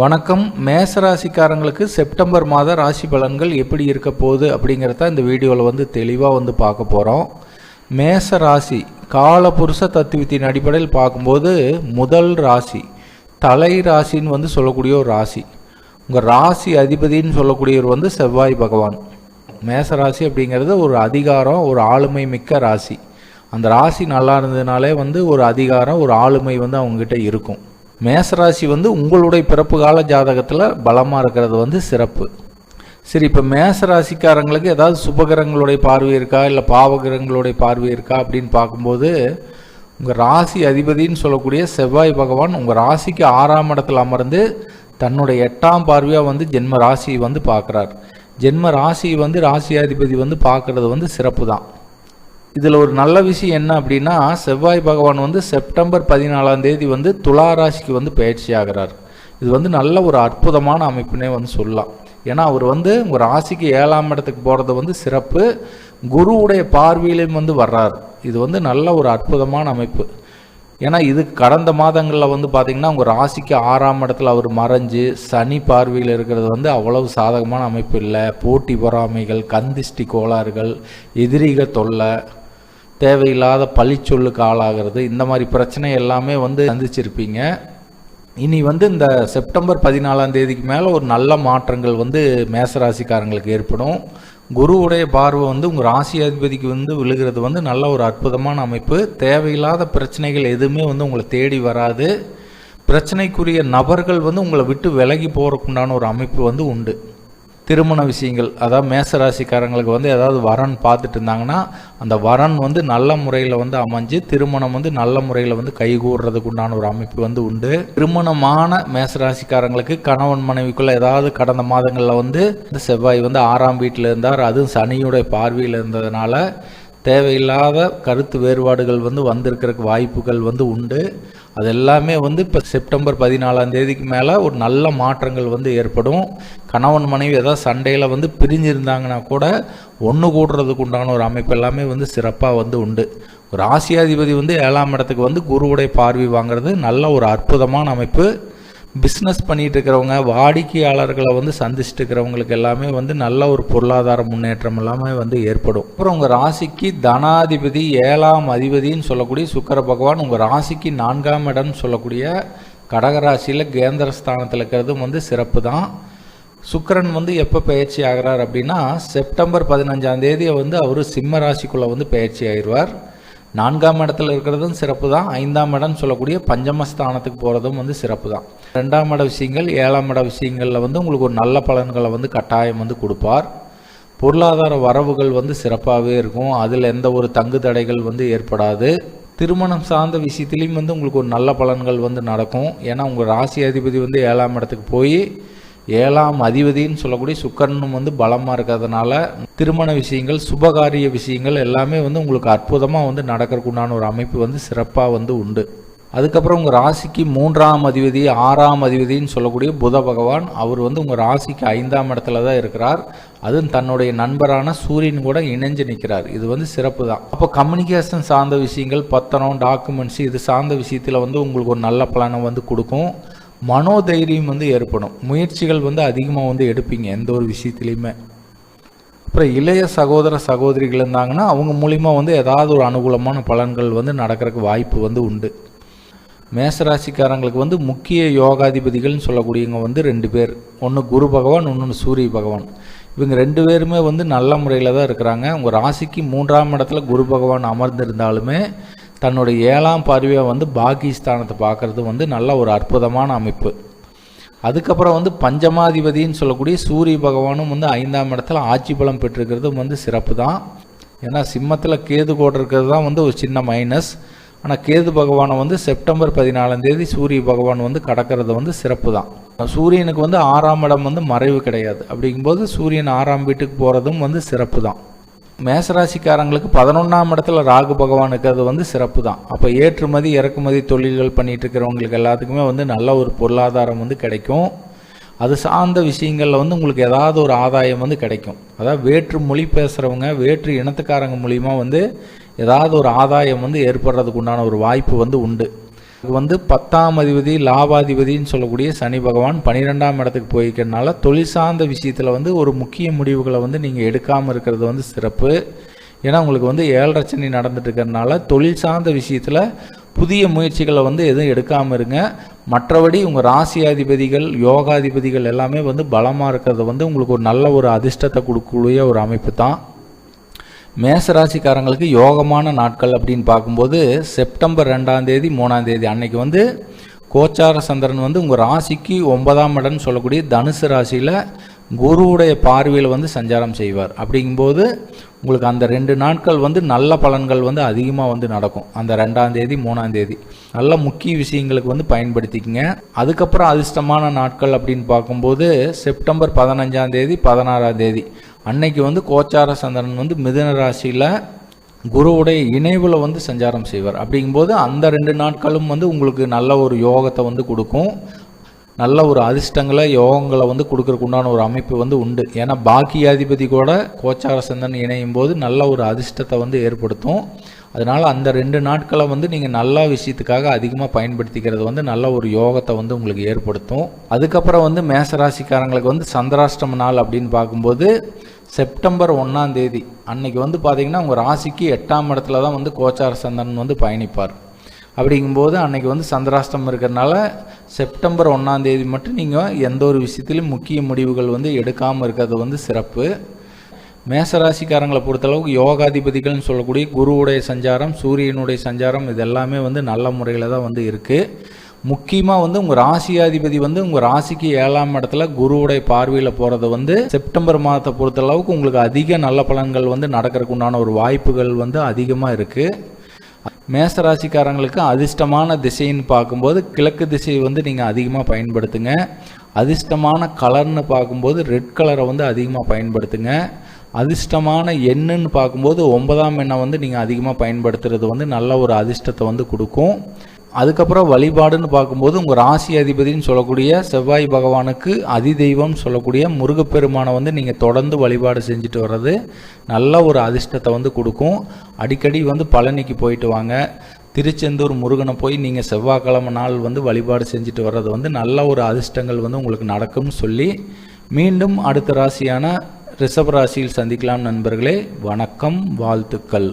வணக்கம். மேச ராசிக்காரங்களுக்கு செப்டம்பர் மாத ராசி பலன்கள் எப்படி இருக்க போகுது அப்படிங்கிறத இந்த வீடியோவில் வந்து தெளிவாக வந்து பார்க்க போகிறோம் மேச ராசி காலபுருஷ தத்துவத்தின் அடிப்படையில் பார்க்கும்போது முதல் ராசி தலை ராசின்னு வந்து சொல்லக்கூடிய ஒரு ராசி. உங்கள் ராசி அதிபதின்னு சொல்லக்கூடியவர் வந்து செவ்வாய் பகவான். மேச ராசி அப்படிங்கிறது ஒரு அதிகாரம் ஒரு ஆளுமை மிக்க ராசி. அந்த ராசி நல்லா இருந்ததுனாலே வந்து ஒரு அதிகாரம் ஒரு ஆளுமை வந்து அவங்ககிட்ட இருக்கும். மேசராசி வந்து உங்களுடைய பிறப்பு கால ஜாதகத்தில் பலமாக இருக்கிறது வந்து சிறப்பு. சரி இப்போ மேசராசிக்காரங்களுக்கு ஏதாவது சுபகிரகங்களுடைய பார்வை இருக்கா? இல்லை பாவகிரகங்களுடைய பார்வை இருக்கா? அப்படின்னு பார்க்கும்போது உங்கள் ராசி அதிபதின்னு சொல்லக்கூடிய செவ்வாய் பகவான் உங்கள் ராசிக்கு ஆறாம் இடத்துல அமர்ந்து தன்னுடைய எட்டாம் பார்வையாக வந்து ஜென்ம ராசியை வந்து பார்க்குறார். ஜென்ம ராசி வந்து ராசி அதிபதி வந்து பார்க்குறது வந்து சிறப்பு தான் இதில் ஒரு நல்ல விஷயம் என்ன அப்படின்னா செவ்வாய் பகவான் வந்து செப்டம்பர் பதினாலாம் தேதி வந்து துலா ராசிக்கு வந்து பயிற்சி ஆகிறார். இது வந்து நல்ல ஒரு அற்புதமான அமைப்புனே வந்து சொல்லலாம். ஏன்னா அவர் வந்து ஒரு ராசிக்கு ஏழாம் இடத்துக்கு போகிறது வந்து சிறப்பு. குருவுடைய பார்வையிலையும் வந்து வர்றார். இது வந்து நல்ல ஒரு அற்புதமான அமைப்பு. ஏன்னா இது கடந்த மாதங்களில் வந்து பார்த்திங்கன்னா உங்கள் ராசிக்கு ஆறாம் இடத்துல அவர் மறைஞ்சு சனி பார்வையில் இருக்கிறது வந்து அவ்வளவு சாதகமான அமைப்பு இல்லை. போட்டி பொறாமைகள் கந்திஷ்டி கோளாறுகள் எதிரிக தொல்லை தேவையில்லாத பழிச்சொல்லுக்கு ஆளாகிறது. இந்த மாதிரி பிரச்சனை எல்லாமே வந்து சந்திச்சிருப்பீங்க. இனி வந்து இந்த செப்டம்பர் பதினாலாம் தேதிக்கு மேலே ஒரு நல்ல மாற்றங்கள் வந்து மேசராசிக்காரங்களுக்கு ஏற்படும். குருவுடைய பார்வை வந்து உங்கள் ராசி அதிபதிக்கு வந்து விழுகிறது வந்து நல்ல ஒரு அற்புதமான அமைப்பு. தேவையில்லாத பிரச்சனைகள் எதுவுமே வந்து உங்களை தேடி வராது. பிரச்சனைக்குரிய நபர்கள் வந்து உங்களை விட்டு விலகி போகிறக்குண்டான ஒரு அமைப்பு வந்து உண்டு. திருமண விஷயங்கள் அதாவது மேசராசிக்காரங்களுக்கு வந்து ஏதாவது வரன் பார்த்துட்டு இருந்தாங்கன்னா அந்த வரன் வந்து நல்ல முறையில் வந்து அமைஞ்சு திருமணம் வந்து நல்ல முறையில் வந்து கைகூடுறதுக்கு உண்டான ஒரு அமைப்பு வந்து உண்டு. திருமணமான மேசராசிக்காரங்களுக்கு கணவன் மனைவிக்குள்ள ஏதாவது கடந்த மாதங்களில் வந்து செவ்வாய் வந்து ஆறாம் வீட்டில் இருந்தார். அதுவும் சனியுடைய பார்வையில் இருந்ததுனால தேவையில்லாத கருத்து வேறுபாடுகள் வந்து வந்திருக்கிறதுக்கு வாய்ப்புகள் வந்து உண்டு. அது எல்லாமே வந்து இப்போ செப்டம்பர் பதினாலாம் தேதிக்கு மேலே ஒரு நல்ல மாற்றங்கள் வந்து ஏற்படும். கணவன் மனைவி ஏதாவது சண்டையில் வந்து பிரிஞ்சிருந்தாங்கன்னா கூட ஒன்று கூடுறதுக்கு உண்டான ஒரு அமைப்பு எல்லாமே வந்து சிறப்பாக வந்து உண்டு. ஒரு ஆசியாதிபதி வந்து ஏழாம் இடத்துக்கு வந்து குருவுடைய பார்வை வாங்குறது நல்ல ஒரு அற்புதமான அமைப்பு. பிஸ்னஸ் பண்ணிட்டு இருக்கிறவங்க வாடிக்கையாளர்களை வந்து சந்திச்சுட்டு இருக்கிறவங்களுக்கு எல்லாமே வந்து நல்ல ஒரு பொருளாதார முன்னேற்றம் எல்லாமே வந்து ஏற்படும். அப்புறம் உங்கள் ராசிக்கு தனாதிபதி ஏழாம் அதிபதின்னு சொல்லக்கூடிய சுக்கர பகவான் உங்கள் ராசிக்கு நான்காம் இடம்னு சொல்லக்கூடிய கடகராசியில் கேந்திரஸ்தானத்தில் இருக்கிறதும் வந்து சிறப்பு தான் சுக்கரன் வந்து எப்போ பயிற்சி ஆகிறார் அப்படின்னா செப்டம்பர் பதினஞ்சாம் தேதியை வந்து அவர் சிம்ம ராசிக்குள்ளே வந்து பயிற்சி ஆயிடுவார். நான்காம் இடத்துல இருக்கிறதும் சிறப்பு தான். ஐந்தாம் இடம் சொல்லக்கூடிய பஞ்சமஸ்தானத்துக்கு போகிறதும் வந்து சிறப்பு தான். ரெண்டாம் இட விஷயங்கள் ஏழாம் இட விஷயங்களில் வந்து உங்களுக்கு ஒரு நல்ல பலன்களை வந்து கட்டாயம் வந்து கொடுப்பார். பொருளாதார வரவுகள் வந்து சிறப்பாகவே இருக்கும். அதில் எந்த ஒரு தங்கு தடைகள் வந்து ஏற்படாது. திருமணம் சார்ந்த விஷயத்துலேயும் வந்து உங்களுக்கு ஒரு நல்ல பலன்கள் வந்து நடக்கும். ஏன்னா உங்கள் ராசி அதிபதி வந்து ஏழாம் இடத்துக்கு போய் ஏழாம் அதிபதின்னு சொல்லக்கூடிய சுக்கரனும் வந்து பலமாக இருக்கிறதுனால திருமண விஷயங்கள் சுபகாரிய விஷயங்கள் எல்லாமே வந்து உங்களுக்கு அற்புதமாக வந்து நடக்கிறதுக்குண்டான ஒரு அமைப்பு வந்து சிறப்பாக வந்து உண்டு. அதுக்கப்புறம் உங்கள் ராசிக்கு மூன்றாம் அதிபதி ஆறாம் அதிபதின்னு சொல்லக்கூடிய புத பகவான் அவர் வந்து உங்கள் ராசிக்கு ஐந்தாம் இடத்துல தான் இருக்கிறார். அதுவும் தன்னுடைய நண்பரான சூரியன் கூட இணைஞ்சு நிற்கிறார் இது வந்து சிறப்பு தான். அப்போ கம்யூனிகேஷன் சார்ந்த விஷயங்கள் பத்திரம் டாக்குமெண்ட்ஸ் இது சார்ந்த விஷயத்தில் வந்து உங்களுக்கு ஒரு நல்ல பலனை வந்து கொடுக்கும். மனோதைரியம் வந்து ஏற்படும். முயற்சிகள் வந்து அதிகமாக வந்து எடுப்பீங்க எந்த ஒரு விஷயத்துலையுமே. அப்புறம் இளைய சகோதர சகோதரிகள் இருந்தாங்கன்னா அவங்க மூலிமா வந்து ஏதாவது ஒரு அனுகூலமான பலன்கள் வந்து நடக்கிறதுக்கு வாய்ப்பு வந்து உண்டு. மேசராசிக்காரங்களுக்கு வந்து முக்கிய யோகாதிபதிகள்னு சொல்லக்கூடியவங்க வந்து ரெண்டு பேர். ஒன்று குரு பகவான் இன்னொன்று சூரிய பகவான். இவங்க ரெண்டு பேருமே வந்து நல்ல முறையில் தான் இருக்கிறாங்க. உங்கள் ராசிக்கு மூன்றாம் இடத்துல குரு பகவான் அமர்ந்திருந்தாலுமே தன்னுடைய ஏழாம் பார்வையாக வந்து பாகிஸ்தானத்தை பார்க்குறது வந்து நல்ல ஒரு அற்புதமான அமைப்பு. அதுக்கப்புறம் வந்து பஞ்சமாதிபதின்னு சொல்லக்கூடிய சூரிய பகவானும் வந்து ஐந்தாம் இடத்துல ஆட்சி பலம் பெற்றிருக்கிறதும் வந்து சிறப்பு தான். ஏன்னா சிம்மத்தில் கேது கோடு இருக்கிறது தான் வந்து ஒரு சின்ன மைனஸ் ஆனால் கேது பகவானை வந்து செப்டம்பர் பதினாலாம் தேதி சூரிய பகவான் வந்து கடக்கிறது வந்து சிறப்பு தான். சூரியனுக்கு வந்து ஆறாம் இடம் வந்து மறைவு கிடையாது. அப்படிங்கும்போது சூரியன் ஆறாம் வீட்டுக்கு போகிறதும் வந்து சிறப்பு தான். மேசராசிக்காரங்களுக்கு பதினொன்றாம் இடத்துல ராகு பகவான் இருக்கிறது வந்து சிறப்பு தான் அப்போ ஏற்றுமதி இறக்குமதி தொழில்கள் பண்ணிட்டு இருக்கிறவங்களுக்கு எல்லாத்துக்குமே வந்து நல்ல ஒரு பொருளாதாரம் வந்து கிடைக்கும். அது சார்ந்த விஷயங்களில் வந்து உங்களுக்கு ஏதாவது ஒரு ஆதாயம் வந்து கிடைக்கும். அதாவது வேற்று மொழி பேசுகிறவங்க வேற்று இனத்துக்காரங்க மூலிமா வந்து ஏதாவது ஒரு ஆதாயம் வந்து ஏற்படுறதுக்கு உண்டான ஒரு வாய்ப்பு வந்து உண்டு. இது வந்து பத்தாம் அதிபதி லாபாதிபதின்னு சொல்லக்கூடிய சனி பகவான் பன்னிரெண்டாம் இடத்துக்கு போய்க்கிறதுனால தொழில் சார்ந்த விஷயத்தில் வந்து ஒரு முக்கிய முடிவுகளை வந்து நீங்கள் எடுக்காமல் இருக்கிறது வந்து சிறப்பு. ஏன்னா உங்களுக்கு வந்து ஏழரை சனி நடந்துட்டு இருக்கிறதுனால தொழில் சார்ந்த விஷயத்தில் புதிய முயற்சிகளை வந்து எதுவும் எடுக்காமல் இருங்க. மற்றபடி உங்கள் ராசியாதிபதிகள் யோகாதிபதிகள் எல்லாமே வந்து பலமாக இருக்கிறது வந்து உங்களுக்கு ஒரு நல்ல ஒரு அதிர்ஷ்டத்தை கொடுக்கக்கூடிய ஒரு அமைப்பு தான். மேசராசிக்காரங்களுக்கு யோகமான நாட்கள் அப்படின்னு பார்க்கும்போது செப்டம்பர் ரெண்டாம் தேதி மூணாம் தேதி அன்னைக்கு வந்து கோச்சார சந்திரன் வந்து உங்கள் ராசிக்கு ஒன்பதாம் இடம்னு சொல்லக்கூடிய தனுசு ராசியில் குருவுடைய பார்வையில் வந்து சஞ்சாரம் செய்வார். அப்படிங்கும்போது உங்களுக்கு அந்த ரெண்டு நாட்கள் வந்து நல்ல பலன்கள் வந்து அதிகமாக வந்து நடக்கும். அந்த ரெண்டாம் தேதி மூணாம் தேதி. நல்ல முக்கிய விஷயங்களுக்கு வந்து பயன்படுத்திக்கங்க. அதுக்கப்புறம் அதிர்ஷ்டமான நாட்கள் அப்படின்னு பார்க்கும்போது செப்டம்பர் பதினஞ்சாம் தேதி பதினாறாம் தேதி. அன்னைக்கு வந்து கோச்சார சந்திரன் வந்து மிதுன ராசியில் குருவுடைய இணைவில் வந்து சஞ்சாரம் செய்வார். அப்படிங்கும்போது அந்த ரெண்டு நாட்களும் வந்து உங்களுக்கு நல்ல ஒரு யோகத்தை வந்து கொடுக்கும். நல்ல ஒரு அதிர்ஷ்டங்களை யோகங்களை வந்து கொடுக்கறக்கு உண்டான ஒரு அமைப்பு வந்து உண்டு. ஏன்னா பாக்கியாதிபதி கூட கோச்சார சந்தன் இணையும் போது நல்ல ஒரு அதிர்ஷ்டத்தை வந்து ஏற்படுத்தும். அதனால் அந்த ரெண்டு நாட்களை வந்து நீங்கள் நல்ல விஷயத்துக்காக அதிகமாக பயன்படுத்திக்கிறது வந்து நல்ல ஒரு யோகத்தை வந்து உங்களுக்கு ஏற்படுத்தும். அதுக்கப்புறம் வந்து மேசராசிக்காரங்களுக்கு வந்து சந்திராஷ்டம நாள் அப்படின்னு பார்க்கும்போது செப்டம்பர் ஒன்றாம் தேதி. அன்னைக்கு வந்து பார்த்தீங்கன்னா உங்கள் ராசிக்கு எட்டாம் இடத்துல தான் வந்து கோச்சார சந்தன் வந்து பயணிப்பார். அப்படிங்கும்போது அன்னைக்கு வந்து சந்திராஷ்டம் இருக்கிறனால செப்டம்பர் ஒன்றாம் தேதி மட்டும் நீங்கள் எந்த ஒரு விஷயத்திலும் முக்கிய முடிவுகள் வந்து எடுக்காமல் இருக்கிறது வந்து சிறப்பு. மேசராசிக்காரங்களை பொறுத்தளவுக்கு யோகாதிபதிகள்னு சொல்லக்கூடிய குருவுடைய சஞ்சாரம் சூரியனுடைய சஞ்சாரம் இது எல்லாமே வந்து நல்ல முறையில் தான் வந்து இருக்குது முக்கியமாக வந்து உங்கள் ராசியாதிபதி வந்து உங்கள் ராசிக்கு ஏழாம் இடத்துல குருவுடைய பார்வையில் போகிறது வந்து செப்டம்பர் மாதத்தை பொறுத்தளவுக்கு உங்களுக்கு அதிக நல்ல பலன்கள் வந்து நடக்கிறதுக்கு உண்டான ஒரு வாய்ப்புகள் வந்து அதிகமாக இருக்குது மேசராசிக்காரங்களுக்கு அதிர்ஷ்டமான திசைன்னு பார்க்கும்போது கிழக்கு திசை வந்து நீங்கள் அதிகமாக பயன்படுத்துங்க. அதிர்ஷ்டமான கலர்னு பார்க்கும்போது ரெட் கலரை வந்து அதிகமாக பயன்படுத்துங்க. அதிர்ஷ்டமான எண்ணுன்னு பார்க்கும்போது ஒன்பதாம் எண்ணை வந்து நீங்கள் அதிகமாக பயன்படுத்துறது வந்து நல்ல ஒரு அதிர்ஷ்டத்தை வந்து கொடுக்கும். அதுக்கப்புறம் வழிபாடுன்னு பார்க்கும்போது உங்கள் ராசி அதிபதினு சொல்லக்கூடிய செவ்வாய் பகவானுக்கு அதிதெய்வம் சொல்லக்கூடிய முருகப்பெருமானை வந்து நீங்கள் தொடர்ந்து வழிபாடு செஞ்சுட்டு வர்றது நல்ல ஒரு அதிர்ஷ்டத்தை வந்து கொடுக்கும். அடிக்கடி வந்து பழனிக்கு போயிட்டு வாங்க. திருச்செந்தூர் முருகனை போய் நீங்கள் செவ்வாய்க்கிழமை நாள் வந்து வழிபாடு செஞ்சுட்டு வர்றது வந்து நல்ல ஒரு அதிர்ஷ்டங்கள் வந்து உங்களுக்கு நடக்கும்னு சொல்லி மீண்டும் அடுத்த ராசியான ரிஷப ராசியில் சந்திக்கலாம் நண்பர்களே. வணக்கம் வாழ்த்துக்கள்.